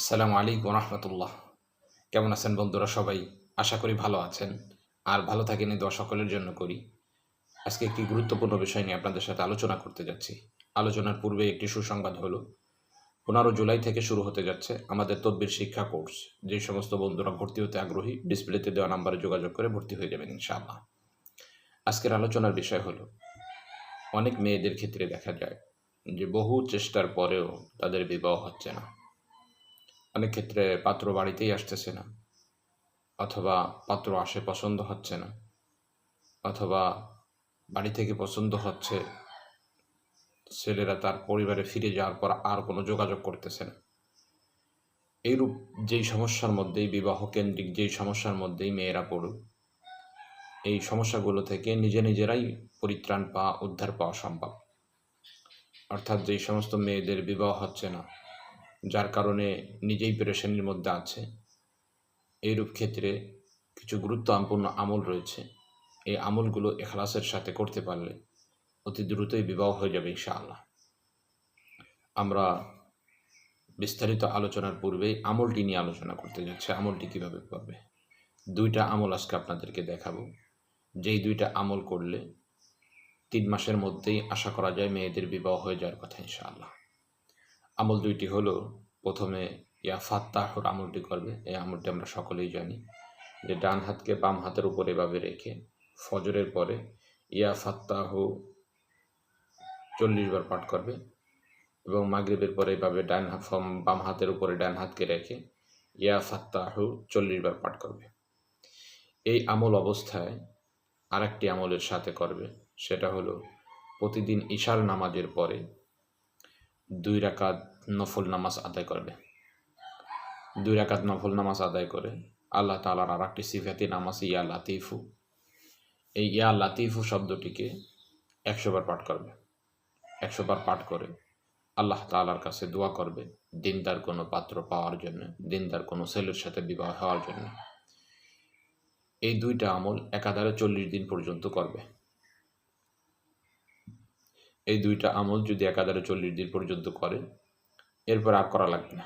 আসসালামু আলাইকুম রহমতুল্লাহ। কেমন আছেন বন্ধুরা সবাই? আশা করি ভালো আছেন। আর ভালো থাকেন দোয়া সকলের জন্য করি। আজকে একটি গুরুত্বপূর্ণ বিষয় নিয়ে আপনাদের সাথে আলোচনা করতে যাচ্ছি। আলোচনার পূর্বে একটি সুসংবাদ হলো, পনেরো জুলাই থেকে শুরু হতে যাচ্ছে আমাদের তদ্বির শিক্ষা কোর্স। যে সমস্ত বন্ধুরা ভর্তি হতে আগ্রহী, ডিসপ্লেতে দেওয়া নাম্বারে যোগাযোগ করে ভর্তি হয়ে যাবেন ইনশাআল্লাহ। আজকের আলোচনার বিষয় হলো, অনেক মেয়েদের ক্ষেত্রে দেখা যায় যে বহু চেষ্টার পরেও তাদের বিবাহ হচ্ছে না। অনেক ক্ষেত্রে পাত্র বাড়িতেই আসতেছে না, অথবা পাত্র আসে পছন্দ হচ্ছে না, অথবা বাড়ি থেকে পছন্দ হচ্ছে, ছেলেরা তার পরিবারে ফিরে যাওয়ার পর আর কোনো যোগাযোগ করতেছে না। এইরূপ যেই সমস্যার মধ্যেই বিবাহ কেন্দ্রিক যেই সমস্যার মধ্যেই মেয়েরা পড়ুক, এই সমস্যাগুলো থেকে নিজে নিজেরাই পরিত্রাণ পাওয়া, উদ্ধার পাওয়া সম্ভব। অর্থাৎ যেই সমস্ত মেয়েদের বিবাহ হচ্ছে না যার কারণে নিজেই পেরেশানির মধ্যে আছে। এইরূপ ক্ষেত্রে কিছু গুরুত্বপূর্ণ আমল রয়েছে। এই আমলগুলো এখলাসের সাথে করতে পারলে অতি দ্রুতই বিবাহ হয়ে যাবে ইনশাআল্লাহ। আমরা বিস্তারিত আলোচনার পূর্বেই আমলটি নিয়ে আলোচনা করতে যাচ্ছে। আমলটি কীভাবে পাবে দুইটা আমল আজকে আপনাদেরকে দেখাবো। যেই দুইটা আমল করলে তিন মাসের মধ্যেই আশা করা যায় মেয়েদের বিবাহ হয়ে যাওয়ার কথা ইনশাআল্লাহ। আমল দুইটি হলো, প্রথমে ইয়া ফাত্তাহর আমলটি করবে, এই আমলটি আমরা সকলেই জানি। যে ডান হাতকে বাম হাতের উপর এভাবে রেখে ফজরের পরে ইয়া ফাত্তাহ চল্লিশ বার পাঠ করবে এবং মাগরিবের পরে এভাবে ডান হাত বাম হাতের উপরে ডান হাতকে রেখে ইয়া ফাত্তাহ চল্লিশ বার পাঠ করবে। এই আমল অবস্থায় আরেকটি আমলের সাথে করবে, সেটা হলো প্রতিদিন ঈশার নামাজের পরে দুই রাকাত নফল নামাজ আদায় করবে। দুই রাকাত নফল নামাজ আদায় করে আল্লাহ তালার আর একটি সিফাতি নামাজ, ইয়া লাতিফু। এই ইয়া লাতিফু শব্দটিকে একশোবার পাঠ করবে। একশোবার পাঠ করে আল্লাহ তালার কাছে দোয়া করবে দিনদার কোনো পাত্র পাওয়ার জন্য, দিনদার কোনো ছেলের সাথে বিবাহ হওয়ার জন্য। এই দুইটা আমল একাধারে চল্লিশ দিন পর্যন্ত করবে। এই দুইটা আমল যদি একাধারে চল্লিশ দিন পর্যন্ত করে, এরপর আর করা লাগবে না।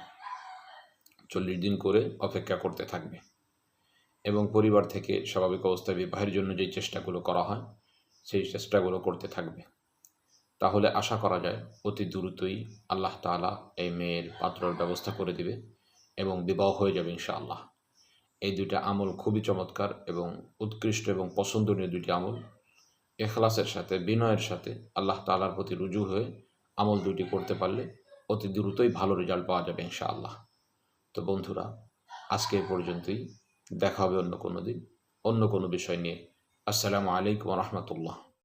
চল্লিশ দিন করে অপেক্ষা করতে থাকবে। এবং পরিবার থেকে স্বাভাবিক অবস্থায় বিবাহের জন্য যেই চেষ্টাগুলো করা হয়, সেই চেষ্টাগুলো করতে থাকবে। তাহলে আশা করা যায় অতি দ্রুতই আল্লাহ তালা এই মেয়ের পাত্রর ব্যবস্থা করে দিবে এবং বিবাহ হয়ে যাবে ইনশাআল্লাহ। এই দুইটা আমল খুবই চমৎকার এবং উৎকৃষ্ট এবং পছন্দনীয় দুইটি আমল। এখলাসের সাথে, বিনয়ের সাথে আল্লাহ তালার প্রতি রুজু হয়ে আমল দুটি করতে পারলে অতি দ্রুতই ভালো রেজাল্ট পাওয়া যাবে ইনশা আল্লাহ তো বন্ধুরা, আজকে পর্যন্তই। দেখা হবে অন্য কোনো দিন, অন্য কোনো বিষয় নিয়ে। আসসালামু আলাইকুম রহমতুল্লাহ।